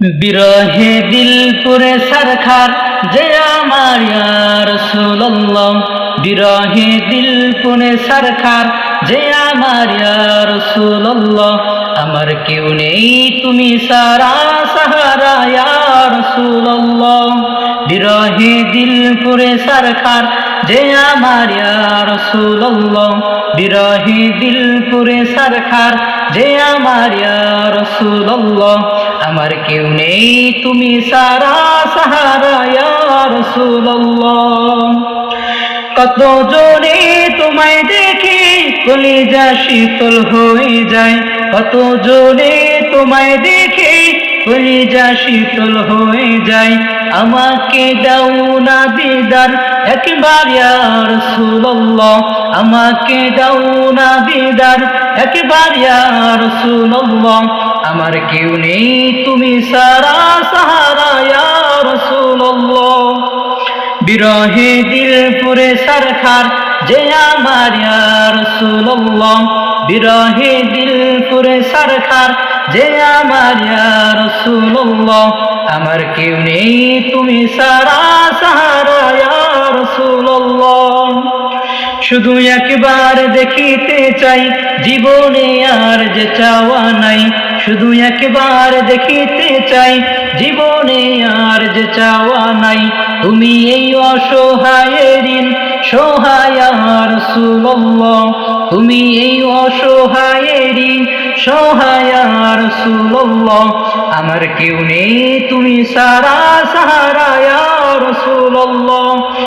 বিরহে দিল পুরে সরকার যে আমার রসুল্লাহ বিরহে দিল পুরে সরকার যে আমার রসুল্লাহ আমার কেউ নেই তুমি সারা সাহারা রসুল্লাহ বিরহে দিল পুরে সরকার যে আমার রসুল্লাহ বিরহে দিল পুরে সরকার যে আমার রসুল্লাহ আমার কেউ নেই তুমি সারা সাহারা রসুল্লাহ কত জোরে তোমায় দেখি কলিজা শীতল হয়ে যায়। কত জোরে তোমায় দেখি কলিজা শীতল হয়ে যায়। আমাকে দাও না দিদার, একবার ইয়ার আমাকে দাও না দিদার, একবার ইয়ার সুল্লাহ আমার কেউ নেই, তুমি সারা সাহারা ইয়ার সুল্লাহ বিরহে দিল পুরে সরকার, যে আমার রসুল্লাহ বিরহে দিল পুরে সরকার, যে আমার রসুল্লাহ আমার কেউ নেই, তুমি সারা সাহারা শুধু একবার দেখিতে চাই, জীবনে আর যে চাওয়া নাই। শুধু একবার দেখিতে চাই, জীবনে আর যে চাওয়া নাই। তুমি এই অসহায়ের সহায় রসুল্লাহ। তুমি এই অসহায়ের সহায় রসুল্লাহ। আমার কেউ নেই, তুমি সারা সাহারা রসুল্লাহ।